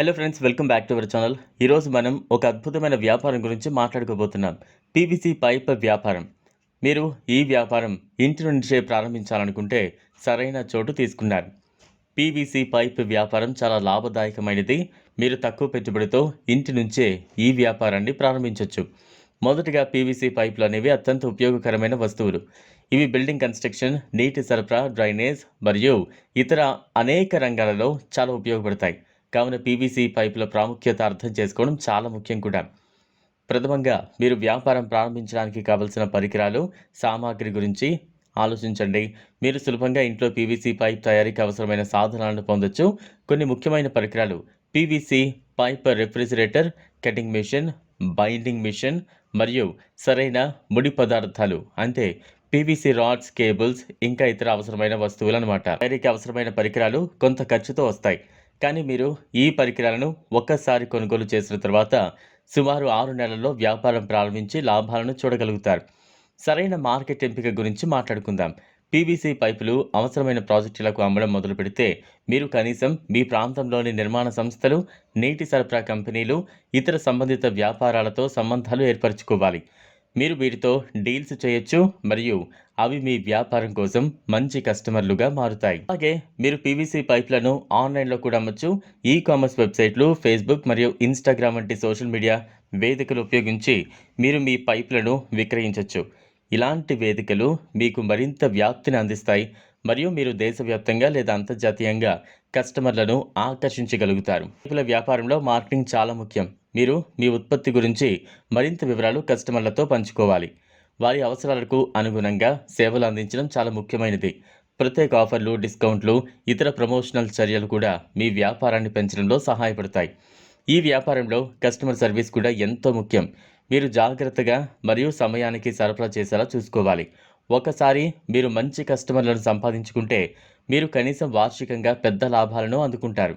Hello friends welcome back to our channel ఈరోజు మనం ఒక అద్భుతమైన వ్యాపారం గురించి మాట్లాడుకోబోతున్నాం. పీవీసీ పైప్ వ్యాపారం. మీరు ఈ వ్యాపారం ఇంటి నుంచే ప్రారంభించాలనుకుంటే సరైన చోటు తీసుకున్నారు. పీవీసీ పైప్ వ్యాపారం చాలా లాభదాయకమైనది. మీరు తక్కువ పెట్టుబడితో ఇంటి నుంచే ఈ వ్యాపారాన్ని ప్రారంభించవచ్చు మొదటిగా పీవీసీ పైపులు అనేవి అత్యంత ఉపయోగకరమైన వస్తువులు. ఇవి బిల్డింగ్ కన్స్ట్రక్షన్ నీటి సరఫరా డ్రైనేజ్ మరియు ఇతర అనేక రంగాలలో చాలా ఉపయోగపడతాయి. కావున పీవీసీ పైపుల ప్రాముఖ్యత అర్థం చేసుకోవడం చాలా ముఖ్యం కూడా. ప్రథమంగా మీరు వ్యాపారం ప్రారంభించడానికి కావలసిన పరికరాలు సామాగ్రి గురించి ఆలోచించండి. మీరు సులభంగా ఇంట్లో పీవీసీ పైప్ తయారీకి అవసరమైన సాధనాలను పొందొచ్చు. కొన్ని ముఖ్యమైన పరికరాలు PVC pipe refrigerator cutting machine binding machine మరియు సరైన ముడి పదార్థాలు అంటే పీవీసీ రాడ్స్ కేబుల్స్ ఇంకా ఇతర అవసరమైన వస్తువులు అనమాట తయారీకి అవసరమైన పరికరాలు కొంత ఖర్చుతో వస్తాయి. కానీ మీరు ఈ పరికరాలను ఒక్కసారి కొనుగోలు చేసిన తర్వాత సుమారు ఆరు నెలల్లో వ్యాపారం ప్రారంభించి లాభాలను చూడగలుగుతారు. సరైన మార్కెట్ ఎంపిక గురించి మాట్లాడుకుందాం. పీవీసీ పైపులు అవసరమైన ప్రాజెక్టులకు అమ్మడం మొదలు పెడితే మీరు కనీసం మీ ప్రాంతంలోని నిర్మాణ సంస్థలు నీటి సరఫరా కంపెనీలు ఇతర సంబంధిత వ్యాపారాలతో సంబంధాలు ఏర్పరచుకోవాలి. మీరు వీటితో డీల్స్ చేయొచ్చు మరియు అవి మీ వ్యాపారం కోసం మంచి కస్టమర్లుగా మారుతాయి. అలాగే మీరు పీవీసీ పైప్లను ఆన్లైన్లో కూడా అమ్మచ్చు. ఈ కామర్స్ వెబ్సైట్లు ఫేస్బుక్ మరియు ఇన్స్టాగ్రామ్ వంటి సోషల్ మీడియా వేదికలు ఉపయోగించి మీరు మీ పైప్లను విక్రయించవచ్చు ఇలాంటి వేదికలు మీకు మరింత వ్యాప్తిని అందిస్తాయి మరియు మీరు దేశవ్యాప్తంగా లేదా అంతర్జాతీయంగా కస్టమర్లను ఆకర్షించగలుగుతారు. పైపుల వ్యాపారంలో మార్కెటింగ్ చాలా ముఖ్యం. మీరు మీ ఉత్పత్తి గురించి మరింత వివరాలు కస్టమర్లతో పంచుకోవాలి. వారి అవసరాలకు అనుగుణంగా సేవలు అందించడం చాలా ముఖ్యమైనది. ప్రత్యేక ఆఫర్లు డిస్కౌంట్లు ఇతర ప్రమోషనల్ చర్యలు కూడా మీ వ్యాపారాన్ని పెంచడంలో సహాయపడతాయి. ఈ వ్యాపారంలో కస్టమర్ సర్వీస్ కూడా ఎంతో ముఖ్యం. మీరు జాగ్రత్తగా మరియు సమయానికి సరఫరా చేసేలా చూసుకోవాలి. ఒకసారి మీరు మంచి కస్టమర్లను సంపాదించుకుంటే మీరు కనీసం వార్షికంగా పెద్ద లాభాలను అందుకుంటారు.